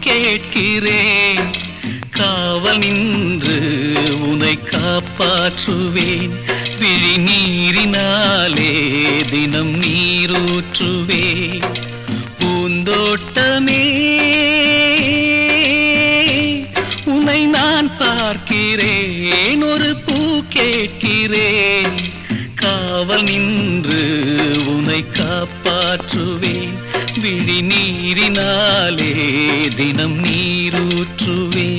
கேட்கிறேன் காவல் நின்று உனை காப்பாற்றுவேன். விழி நீரினாலே தினம் நீரூற்றுவேன். பூந்தோட்டமே உன்னை நான் பார்க்கிறேன். ஒரு பூ கேட்கிறேன்? காவல் நின்று உன்னை காப்பாற்றுவேன். விழி நீரினாலே தினம் நீரூற்றுவேன்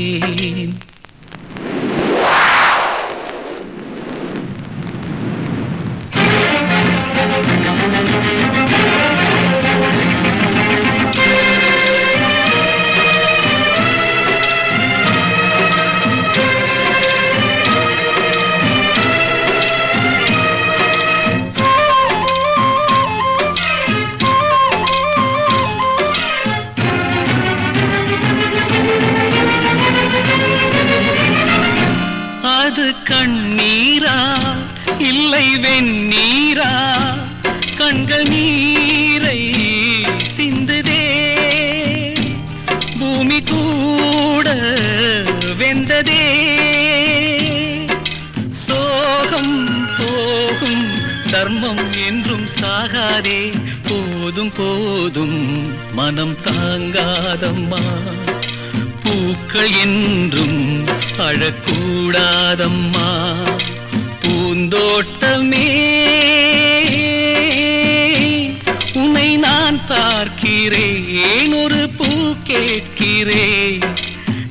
நீரா? இல்லை வெண்ணீரா கண்கள் நீரை சிந்துதே. பூமி கூட வெந்ததே. சோகம் போகும் தர்மம் என்றும் சாகாதே. போதும் போதும் மனம் தாங்காதம்மா. பூக்கள் என்றும் அழக்கூடாதம்மா. பூந்தோட்டமே உன்னை நான் பார்க்கிறேன் ஒரு பூ கேட்கிறேன்.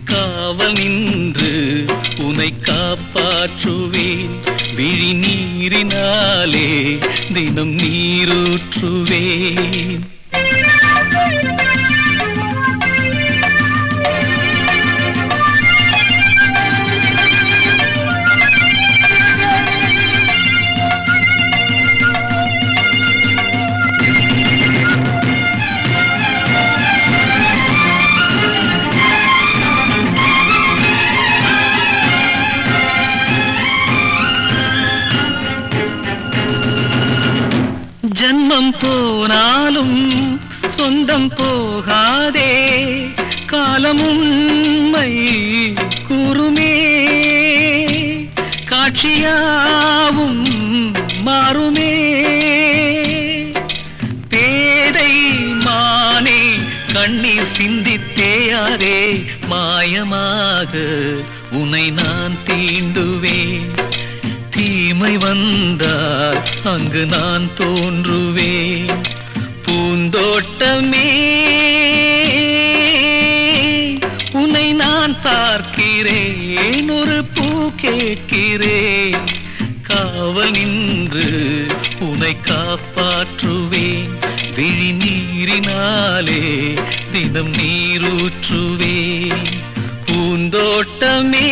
காவல் நின்று உன்னை காப்பாற்றுவேன். விழி நீரினாலே தினம் நீரூற்றுவேன். ஜன்மம் போனாலும் சொந்தம் போகாதே. காலம் கூறுமே. காட்சியாவும் மாறுமே. பேதை மானே கண்ணீர் சிந்தித்தேயாரே மாயமாக உன்னை நான் தீண்டுவேன். தீமை வந்தால் அங்கு நான் தோன்றுவேன். பூந்தோட்டமே உன்னை நான் பார்க்கிறேன். ஒரு பூ கேட்கிறேன்? காவல் நின்று உன்னை காப்பாற்றுவேன். விழி நீரினாலே தினம் நீரூற்றுவேன். பூந்தோட்டமே